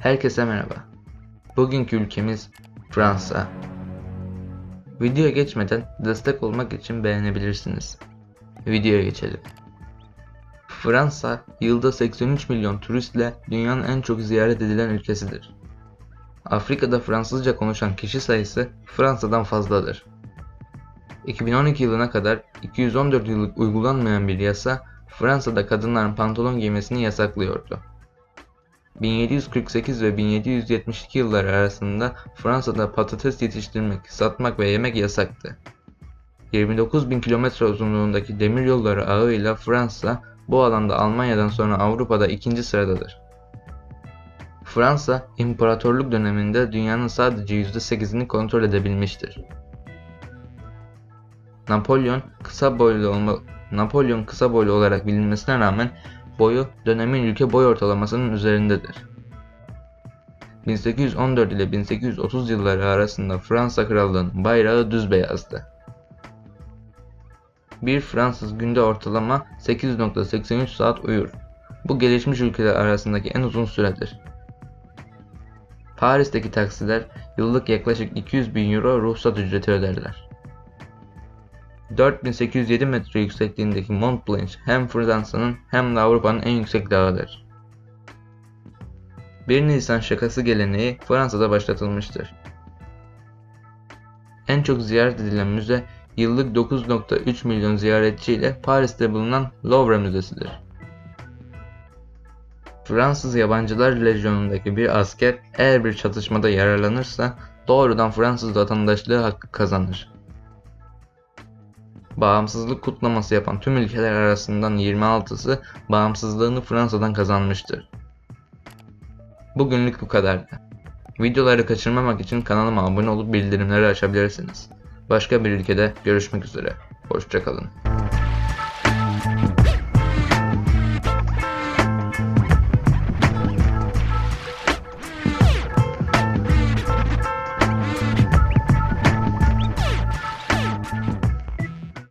Herkese merhaba. Bugünkü ülkemiz Fransa. Videoya geçmeden destek olmak için beğenebilirsiniz. Videoya geçelim. Fransa, yılda 83 milyon turistle dünyanın en çok ziyaret edilen ülkesidir. Afrika'da Fransızca konuşan kişi sayısı Fransa'dan fazladır. 2012 yılına kadar 214 yıllık uygulanmayan bir yasa Fransa'da kadınların pantolon giymesini yasaklıyordu. 1748 ve 1772 yılları arasında Fransa'da patates yetiştirmek, satmak ve yemek yasaktı. 29 bin kilometre uzunluğundaki demiryolları ağıyla Fransa bu alanda Almanya'dan sonra Avrupa'da ikinci sıradadır. Fransa, imparatorluk döneminde dünyanın sadece %8'ini kontrol edebilmiştir. Napolyon kısa boylu olma Napolyon kısa boylu olarak bilinmesine rağmen boyu dönemin ülke boy ortalamasının üzerindedir. 1814 ile 1830 yılları arasında Fransa Krallığı'nın bayrağı düz beyazdı. Bir Fransız günde ortalama 8.83 saat uyur. Bu gelişmiş ülkeler arasındaki en uzun süredir. Paris'teki taksiler yıllık yaklaşık 200 bin euro ruhsat ücreti öderler. 4807 metre yüksekliğindeki Mont Blanc hem Fransa'nın hem de Avrupa'nın en yüksek dağıdır. 1 Nisan şakası geleneği Fransa'da başlatılmıştır. En çok ziyaret edilen müze yıllık 9.3 milyon ziyaretçi ile Paris'te bulunan Louvre Müzesi'dir. Fransız Yabancılar Lejyonu'ndaki bir asker eğer bir çatışmada yararlanırsa doğrudan Fransız vatandaşlığı hakkı kazanır. Bağımsızlık kutlaması yapan tüm ülkeler arasından 26'sı bağımsızlığını Fransa'dan kazanmıştır. Bugünlük bu kadardı. Videoları kaçırmamak için kanalıma abone olup bildirimleri açabilirsiniz. Başka bir ülkede görüşmek üzere. Hoşçakalın.